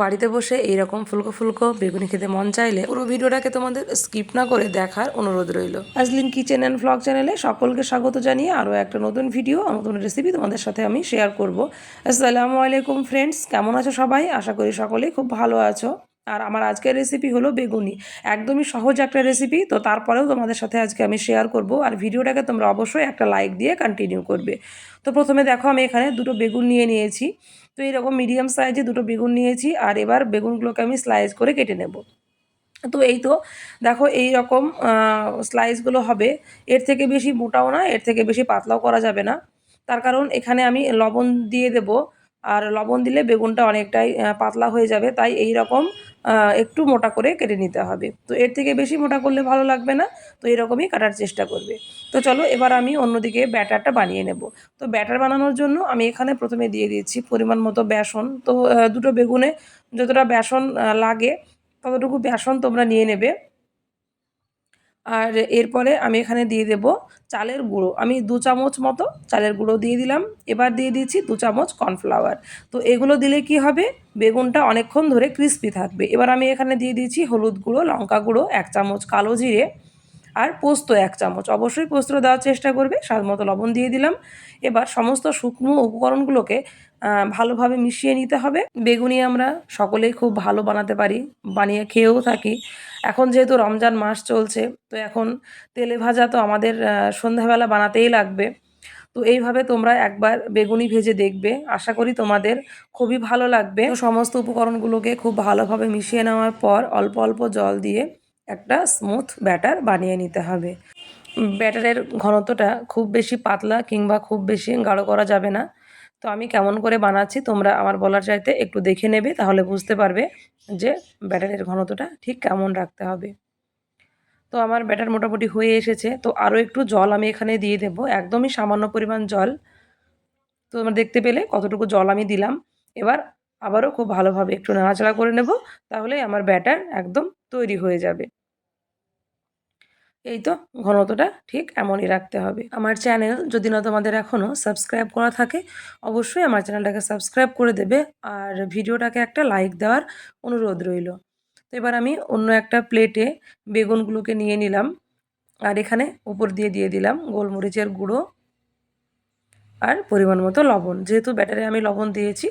বাড়িতে বসে এইরকম ফুলকো ফুলকো বেগুনি খেতে মন চাইলে পুরো ভিডিওটাকে তোমাদের স্কিপ না করে দেখার অনুরোধ রইল। আজলিন কিচেন অ্যান্ড ভ্লগ চ্যানেলে সকলকে স্বাগত জানিয়ে আরও একটা নতুন ভিডিও নতুন রেসিপি তোমাদের সাথে আমি শেয়ার করব। আসসালামু আলাইকুম ফ্রেন্ডস কেমন আছো সবাই? আশা করি সকলেই খুব ভালো আছো। আর আমার আজকের রেসিপি হলো বেগুনি। একদমই সহজ একটা রেসিপি তো তারপরেও তোমাদের সাথে আজকে আমি শেয়ার করব। আর ভিডিওটাকে তোমরা অবশ্যই একটা লাইক দিয়ে কন্টিনিউ করবে। তো প্রথমে দেখো আমি এখানে দুটো বেগুন নিয়ে নিয়েছি। তো এইরকম মিডিয়াম সাইজে দুটো বেগুন নিয়েছি, আর এবার বেগুনগুলোকে আমি স্লাইস করে কেটে নেব। তো এই তো দেখো এই রকম স্লাইসগুলো হবে। এর থেকে বেশি মোটাও না, এর থেকে বেশি পাতলাও করা যাবে না। তার কারণ এখানে আমি লবণ দিয়ে দেব। আর লবণ দিলে বেগুনটা অনেকটাই পাতলা হয়ে যাবে। তাই এই রকম একটু মোটা করে কেটে নিতে হবে। তো এর থেকে বেশি মোটা করলে ভালো লাগবে না, তো এরকমই কাটার চেষ্টা করবে। তো চলো এবার আমি অন্যদিকে ব্যাটারটা বানিয়ে নেব। তো ব্যাটার বানানোর জন্য আমি এখানে প্রথমে দিয়ে দিয়েছি পরিমাণ মতো বেসন। তো দুটো বেগুনে যতটা বেসন লাগে ততটুকু বেসন তোমরা নিয়ে নেবে। আর এরপরে আমি এখানে দিয়ে দেব চালের গুঁড়ো। আমি দু চামচ মতো চালের গুঁড়ো দিয়ে দিলাম। এবার দিয়ে দিচ্ছি দু চামচ কর্নফ্লাওয়ার। তো এগুলো দিলে কি হবে? বেগুনটা অনেকক্ষণ ধরে ক্রিস্পি থাকবে। এবার আমি এখানে দিয়ে দিচ্ছি হলুদ গুঁড়ো, লঙ্কা গুঁড়ো, এক চামচ কালো জিরে আর পোস্ত এক চামচ। অবশ্যই পোস্ত দেওয়ার চেষ্টা করবে। স্বাদ মতো লবণ দিয়ে দিলাম। এবার সমস্ত শুকনো উপকরণগুলোকে ভালোভাবে মিশিয়ে নিতে হবে। বেগুনি আমরা সকলেই খুব ভালো বানাতে পারি, বানিয়ে খেয়েও থাকি। এখন যেহেতু রমজান মাস চলছে, তো এখন তেলে ভাজা তো আমাদের সন্ধ্যাবেলা বানাতেই লাগবে। তো এইভাবে তোমরা একবার বেগুনি ভেজে দেখবে। আশা করি তোমাদের খুবই ভালো লাগবে। সমস্ত উপকরণগুলোকে খুব ভালোভাবে মিশিয়ে নেওয়ার পর অল্প অল্প জল দিয়ে একটা স্মুথ ব্যাটার বানিয়ে নিতে হবে। ব্যাটারের ঘনত্বটা খুব বেশি পাতলা কিংবা খুব বেশি গাঢ় করা যাবে না। তো আমি কেমন করে বানাচ্ছি তোমরা আমার বলার চাইতে একটু দেখে নেবে, তাহলে বুঝতে পারবে যে ব্যাটারের ঘনত্বটা ঠিক কেমন রাখতে হবে। তো আমার ব্যাটার মোটামুটি হয়ে এসেছে। তো আরও একটু জল আমি এখানে দিয়ে দেব, একদমই সামান্য পরিমাণ জল। তো তোমরা দেখতে পেলে কতটুকু জল আমি দিলাম। এবার আবারও খুব ভালোভাবে একটু নাড়াচাড়া করে নেব তাহলে আমার ব্যাটার একদম তৈরি হয়ে যাবে। এই তো ঘনত্বটা ঠিক এমনই রাখতে হবে। আমার চ্যানেল যদি না তোমাদের এখনও সাবস্ক্রাইব করা থাকে, অবশ্যই আমার চ্যানেলটাকে সাবস্ক্রাইব করে দেবে আর ভিডিওটাকে একটা লাইক দেওয়ার অনুরোধ রইল। তো এবার আমি অন্য একটা প্লেটে বেগুনগুলোকে নিয়ে নিলাম আর এখানে উপর দিয়ে দিয়ে দিলাম গোলমরিচের গুঁড়ো আর পরিমাণ মতো লবণ। যেহেতু ব্যাটারে আমি লবণ দিয়েছি,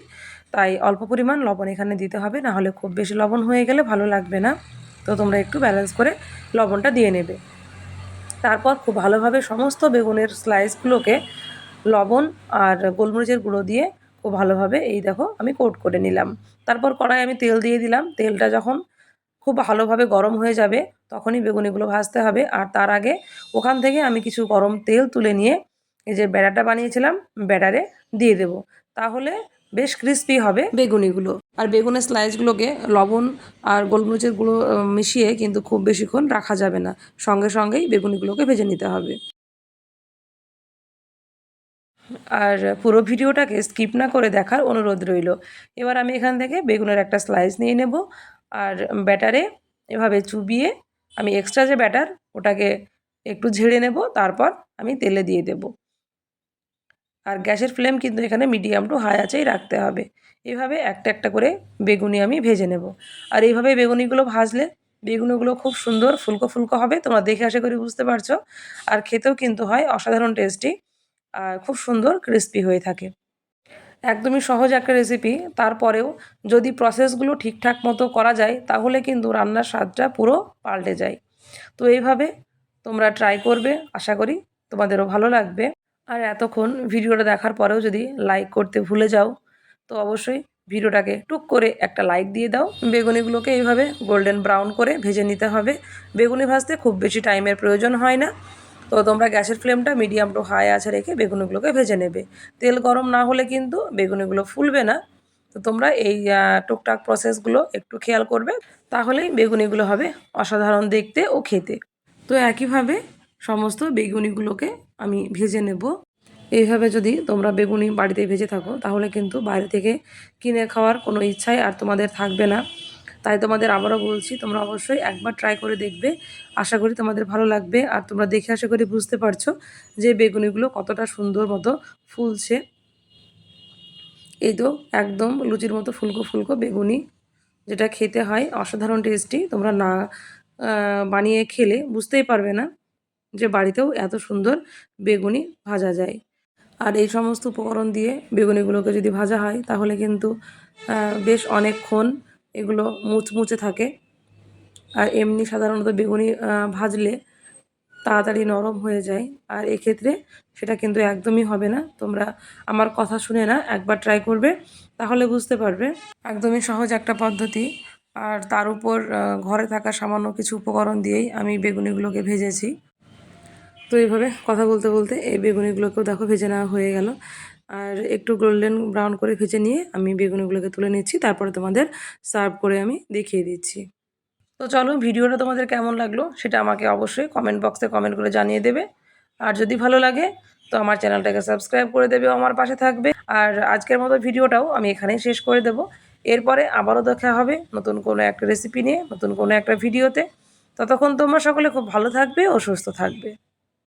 তাই অল্প পরিমাণ লবণ এখানে দিতে হবে না হলে খুব বেশি লবণ হয়ে গেলে ভালো লাগবে না। তো তোমরা একটু ব্যালেন্স করে লবণটা দিয়ে নেবে। তারপর খুব ভালোভাবে সমস্ত বেগুনের স্লাইসগুলোকে লবণ আর গোলমরিচের গুঁড়ো দিয়ে খুব ভালোভাবে এই দেখো আমি কোট করে নিলাম। তারপর কড়াই আমি তেল দিয়ে দিলাম। তেলটা যখন খুব ভালোভাবে গরম হয়ে যাবে, তখনই বেগুনিগুলো ভাজতে হবে। আর তার আগে ওখান থেকে আমি কিছু গরম তেল তুলে নিয়ে এই যে বেড়াটা বানিয়েছিলাম বেড়ারে দিয়ে দেব। তাহলে বেশ ক্রিস্পি হবে বেগুনিগুলো। আর বেগুনের স্লাইসগুলোকে লবণ আর গোলমরিচের গুঁড়ো মিশিয়ে কিন্তু খুব বেশিক্ষণ রাখা যাবে না। সঙ্গে সঙ্গেই বেগুনিগুলোকে ভেজে নিতে হবে। আর পুরো ভিডিওটাকে স্কিপ না করে দেখার অনুরোধ রইল। এবার আমি এখান থেকে বেগুনের একটা স্লাইস নিয়ে নেব আর ব্যাটারে এভাবে চুবিয়ে আমি এক্সট্রা যে ব্যাটার ওটাকে একটু ঝেড়ে নেব, তারপর আমি তেলে দিয়ে দেবো। আর গ্যাসের ফ্লেম কিন্তু এখানে মিডিয়াম টু হাই আছেই রাখতে হবে। এভাবে একটা একটা করে বেগুনি আমি ভেজে নেব। আর এইভাবে বেগুনিগুলো ভাজলে বেগুনিগুলো খুব সুন্দর ফুলকো ফুলকো হবে, তোমরা দেখে আশা করি বুঝতে পারছ। আর খেতেও কিন্তু হয় অসাধারণ টেস্টি আর খুব সুন্দর ক্রিস্পি হয়ে থাকে। একদমই সহজ একটা রেসিপি তারপরেও যদি প্রসেসগুলো ঠিকঠাক মতো করা যায়, তাহলে কিন্তু রান্নার স্বাদটা পুরো পাল্টে যায়। তো এইভাবে তোমরা ট্রাই করবে, আশা করি তোমাদেরও ভালো লাগবে। আর এতক্ষণ ভিডিওটা দেখার পরেও যদি লাইক করতে ভুলে যাও, তো অবশ্যই ভিডিওটাকে টুক করে একটা লাইক দিয়ে দাও। বেগুনিগুলোকে এইভাবে গোল্ডেন ব্রাউন করে ভেজে নিতে হবে। বেগুনি ভাজতে খুব বেশি টাইমের প্রয়োজন হয় না। তো তোমরা গ্যাসের ফ্লেমটা মিডিয়াম টু হাই আছে রেখে বেগুনিগুলোকে ভেজে নেবে। তেল গরম না হলে কিন্তু বেগুনিগুলো ফুলবে না। তো তোমরা এই টুকটাক প্রসেসগুলো একটু খেয়াল করবে। তাহলেই বেগুনিগুলো হবে অসাধারণ দেখতে ও খেতে। তো একইভাবে সমস্ত বেগুনিগুলোকে আমি ভেজে নেব। এইভাবে যদি তোমরা বেগুনি বাড়িতে ভেজে থাকো, তাহলে কিন্তু বাইরে থেকে কিনে খাওয়ার কোনো ইচ্ছাই আর তোমাদের থাকবে না। তাই তোমাদের আবারও বলছি, তোমরা অবশ্যই একবার ট্রাই করে দেখবে। আশা করি তোমাদের ভালো লাগবে। আর তোমরা দেখে আশা করি বুঝতে পারছ যে বেগুনিগুলো কতটা সুন্দর মতো ফুলছে। এই তো একদম লুচির মতো ফুলকো ফুলকো বেগুনি, যেটা খেতে হয় অসাধারণ টেস্টি তোমরা না বানিয়ে খেলে বুঝতেই পারবে না। যে বাড়িতেও এত সুন্দর বেগুনি ভাজা যায়। আর এই সমস্ত উপকরণ দিয়ে বেগুনিগুলোকে যদি ভাজা হয়, তাহলে কিন্তু বেশ অনেকক্ষণ এগুলো মুচমুচে থাকে। আর এমনি সাধারণত বেগুনি ভাজলে তাড়াতাড়ি নরম হয়ে যায়। আর এক্ষেত্রে সেটা কিন্তু একদমই হবে না। তোমরা আমার কথা শুনে না, একবার ট্রাই করবে, তাহলে বুঝতে পারবে। একদমই সহজ একটা পদ্ধতি। আর তার উপর ঘরে থাকা সামান্য কিছু উপকরণ দিয়েই আমি বেগুনিগুলোকে ভেজেছি। তো এইভাবে কথা বলতে বলতে এই বেগুনিগুলোকেও দেখো ভেজে নেওয়া হয়ে গেল। আর একটু গোল্ডেন ব্রাউন করে ভেজে নিয়ে আমি বেগুনিগুলোকে তুলে নিচ্ছি, তারপরে তোমাদের সার্ভ করে আমি দেখিয়ে দিচ্ছি। তো চলো ভিডিওটা তোমাদের কেমন লাগল সেটা আমাকে অবশ্যই কমেন্ট বক্সে কমেন্ট করে জানিয়ে দেবে। আর যদি ভালো লাগে তো আমার চ্যানেলটাকে সাবস্ক্রাইব করে দেবে আমার পাশে থাকবে। আর আজকের মতো ভিডিওটাও আমি এখানেই শেষ করে দেব। এরপরে আবারও দেখা হবে নতুন কোনো একটা রেসিপি নিয়ে, নতুন কোনো একটা ভিডিওতে ততক্ষণ তোমরা সকলে খুব ভালো থাকবে ও সুস্থ থাকবে।